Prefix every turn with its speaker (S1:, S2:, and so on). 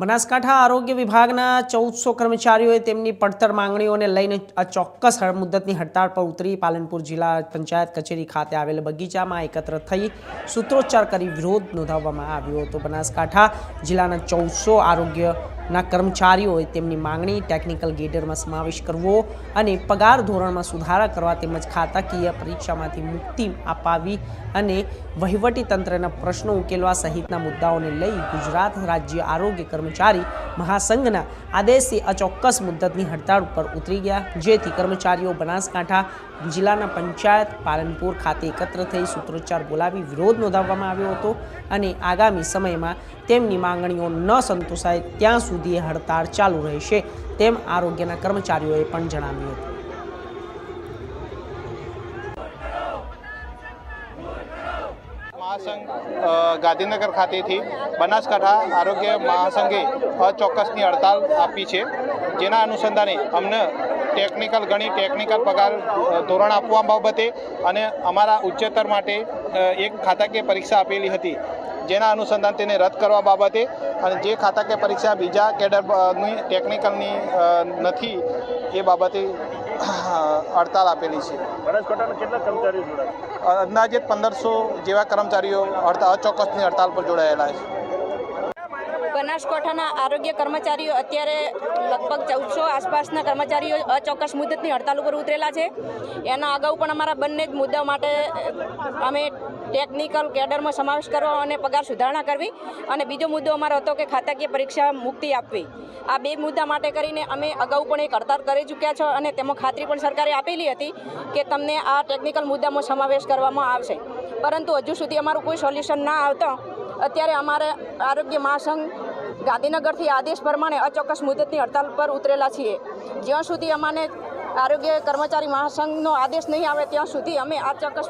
S1: બનાસકાંઠા આરોગ્ય વિભાગના ચૌદસો કર્મચારીઓએ તેમની પડતર માંગણીઓને લઈને આ ચોક્કસ મુદ્દતની હડતાળ પર ઉતરી. પાલનપુર જિલ્લા પંચાયત કચેરી ખાતે આવેલ બગીચામાં એકત્ર થઈ સૂત્રોચ્ચાર કરી વિરોધ નોંધાવવામાં આવ્યો હતો. બનાસકાંઠા જિલ્લાના ચૌદસો આરોગ્યના કર્મચારીઓએ તેમની માંગણી ટેકનિકલ ગેડરમાં સમાવેશ કરવો અને પગાર ધોરણમાં સુધારા કરવા તેમજ ખાતાકીય પરીક્ષામાંથી મુક્તિ અપાવી અને વહીવટી તંત્રના પ્રશ્નો ઉકેલવા સહિતના મુદ્દાઓને લઈ ગુજરાત રાજ્ય આરોગ્ય કર્મચારી મહાસંઘના આદેશથી અચોક્કસ મુદ્દતની હડતાળ ઉપર ઉતરી ગયા, જેથી કર્મચારીઓ બનાસકાંઠા જિલ્લાના પંચાયત પાલનપુર ખાતે એકત્ર થઈ સૂત્રોચ્ચાર બોલાવી વિરોધ નોંધાવવામાં આવ્યો હતો અને આગામી સમયમાં તેમની માંગણીઓ ન સંતોષાય ત્યાં સુધી હડતાળ ચાલુ રહેશે, તેમ આરોગ્યના કર્મચારીઓએ પણ જણાવ્યું હતું.
S2: મહાસંઘ ગાંધીનગર ખાતેથી બનાસકાંઠા આરોગ્ય મહાસંઘે અચોક્કસની હડતાલ આપી છે. જેના અનુસંધાને અમને ટેકનિકલ, ઘણી ટેકનિકલ પગાર ધોરણ આપવા બાબતે અને અમારા ઉચ્ચતર માટે એક ખાતાકીય પરીક્ષા આપેલી હતી. જેના અનુસંધાન તેને રદ કરવા બાબતે અને જે ખાતાકીય પરીક્ષા બીજા કેડરની ટેકનિકલની નથી એ બાબતે હડતાલ આપેલી છે.
S3: બનાસકાંઠાના કેટલા કર્મચારીઓ જોડાયા?
S2: અંદાજે પંદરસો જેવા કર્મચારીઓ હડતાલ અચોક્કસની હડતાલ પર જોડાયેલા છે.
S4: બનાસકાંઠાના આરોગ્ય કર્મચારીઓ અત્યારે લગભગ ચૌદસો આસપાસના કર્મચારીઓ અચોક્કસ મુદતની હડતાલ ઉપર ઉતરેલા છે. એના અગાઉ પણ અમારા બંને જ મુદ્દા માટે અમે ટેકનિકલ કેડરમાં સમાવેશ કરવો અને પગાર સુધારણા કરવી અને બીજો મુદ્દો અમારો હતો કે ખાતાકીય પરીક્ષા મુક્તિ આપવી. આ બે મુદ્દા માટે કરીને અમે અગાઉ પણ એક હડતાલ કરી ચૂક્યા છો અને તેમાં ખાતરી પણ સરકારે આપેલી હતી કે તમને આ ટેકનિકલ મુદ્દામાં સમાવેશ કરવામાં આવશે. પરંતુ હજુ સુધી અમારું કોઈ સોલ્યુશન ના આવતો અત્યારે અમારે આરોગ્ય મહાસંઘ ગાંધીનગરથી આદેશ પ્રમાણે અચોક્કસ મુદતની હડતાલ પર ઉતરેલા છીએ. જ્યાં સુધી અમાને આરોગ્ય કર્મચારી મહાસંઘનો આદેશ નહીં આવે, ત્યાં સુધી અમે આ ચોક્કસ